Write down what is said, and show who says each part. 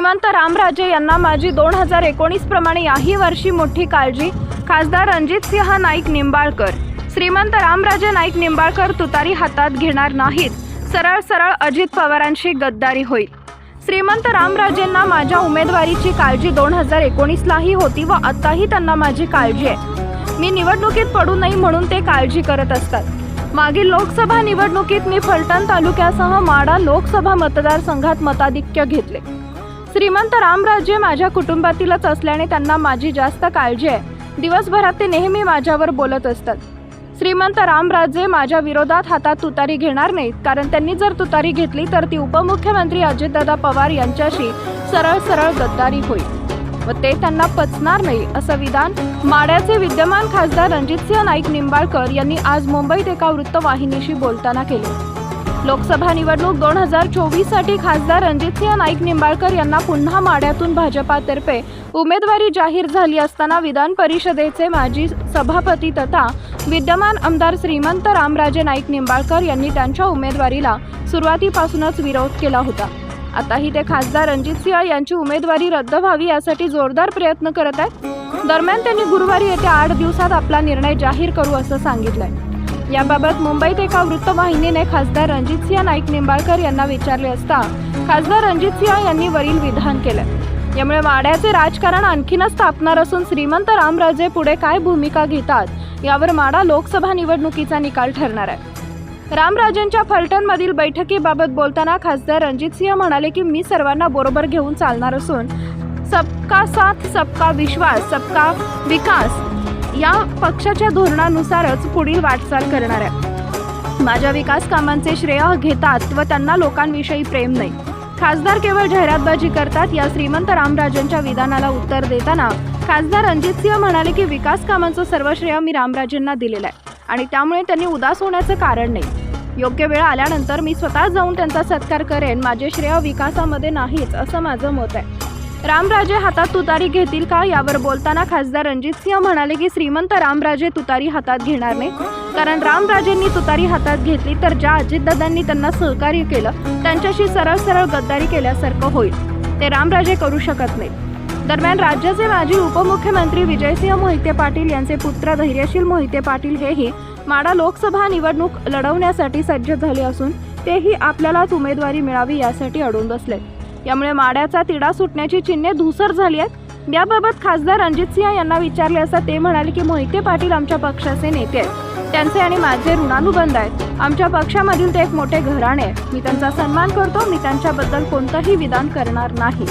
Speaker 1: श्रीमंत रामराजे यांना माझी दोन हजार एकोणीस प्रमाणे याही वर्षी मोठी काळजी. खासदार रणजित सिंह नाईक निंबाळकर. श्रीमंत रामराजे नाईक निंबाळकर तुतारी हातात घेणार नाहीत. सरळ सरळ अजित पवारांशी गद्दारी होईल. श्रीमंत रामराजेंना माझ्या उमेदवारीची काळजी दोन हजार एकोणीसलाही होती व आत्ताही त्यांना माझी काळजी आहे. मी निवडणुकीत पडू नये म्हणून ते काळजी करत असतात. मागील लोकसभा निवडणुकीत मी फलटण तालुक्यासह माडा लोकसभा मतदारसंघात मताधिक्य घेतले. श्रीमंत रामराजे माझ्या कुटुंबातीलच असल्याने त्यांना माझी जास्त काळजी आहे. दिवसभरात ते नेहमी माझ्यावर बोलत असतात. श्रीमंत रामराजे माझ्या विरोधात हातात तुतारी घेणार नाहीत कारण त्यांनी जर तुतारी घेतली तर ती उपमुख्यमंत्री अजितदादा पवार यांच्याशी सरळ सरळ गद्दारी होईल. व ते त्यांना पचणार नाही असं विधान माड्याचे विद्यमान खासदार रणजितसिंह नाईक निंबाळकर यांनी आज मुंबईत एका वृत्तवाहिनीशी बोलताना केले. लोकसभा निवडणूक दोन हजार चोवीससाठी खासदार रणजितसिंह नाईक निंबाळकर यांना पुन्हा माड्यातून भाजपातर्फे उमेदवारी जाहीर झाली असताना विधान परिषदेचे माजी सभापती तथा विद्यमान आमदार श्रीमंत रामराजे नाईक निंबाळकर यांनी त्यांच्या उमेदवारीला सुरुवातीपासूनच विरोध केला होता. आताही ते खासदार रणजितसिंह यांची उमेदवारी रद्द व्हावी यासाठी जोरदार प्रयत्न करत आहेत. दरम्यान त्यांनी गुरुवारी येत्या आठ दिवसात आपला निर्णय जाहीर करू असं सांगितलंय. याबाबत मुंबईत एका वृत्तवाहिनीने खासदार रणजितसिंह नाईक निंबाळकर यांना विचारले असता खासदार रणजितसिंह यांनी वरील विधान केलं. यामुळे माड्याचे राजकारण आणखीनच तापणार असून श्रीमंत रामराजे पुढे काय भूमिका घेतात यावर माडा लोकसभा निवडणुकीचा निकाल ठरणार आहे. रामराजेंच्या फलटणमधील बैठकीबाबत बोलताना खासदार रणजितसिंह म्हणाले की मी सर्वांना बरोबर घेऊन चालणार असून सबका साथ सबका विश्वास सबका विकास या पक्षाच्या धोरणानुसारच पुढील वाटचाल करणार आहे माझ्या विकास कामांचे श्रेय घेतात व त्यांना लोकांविषयी प्रेम नाही. खासदार केवळ जाहिरातबाजी करतात या श्रीमंत रामराजेंच्या विधानाला उत्तर देताना खासदार रणजितसिंह म्हणाले की विकास कामांचं सर्व श्रेय मी रामराजेंना दिलेलं आहे आणि त्यामुळे त्यांनी उदास होण्याचं कारण नाही. योग्य वेळ आल्यानंतर मी स्वतः जाऊन त्यांचा सत्कार करेन माझे श्रेय विकासामध्ये नाहीच असं माझं मत आहे. रामराजे हातात तुतारी घेतील का यावर बोलताना खासदार रणजितसिंह म्हणाले की श्रीमंत रामराजे तुतारी हातात घेणार नाही. कारण रामराजेंनी तुतारी हातात घेतली तर ज्या अजितदादांनी त्यांना सहकार्य केलं त्यांच्याशी सरळ सरळ गद्दारी केल्यासारखं होईल. ते रामराजे करू शकत नाहीत. दरम्यान राज्याचे माजी उपमुख्यमंत्री विजयसिंह मोहिते पाटील यांचे पुत्र धैर्यशील मोहिते पाटील हेही माडा लोकसभा निवडणूक लढवण्यासाठी सज्ज झाले असून तेही आपल्यालाच उमेदवारी मिळावी यासाठी अडून बसले यामुळे माड्याचा तिढा सुटण्याची चिन्हे धुसर झाली आहेत. याबाबत खासदार रणजितसिंह यांना विचारले असता ते म्हणाले की मोहिते पाटील आमच्या पक्षाचे नेते आहेत. त्यांचे आणि माझे ऋणानुबंध आहेत. आमच्या पक्षामधील ते एक मोठे घराणे आहे मी त्यांचा सन्मान करतो. मी त्यांच्याबद्दल कोणतंही विधान करणार नाही.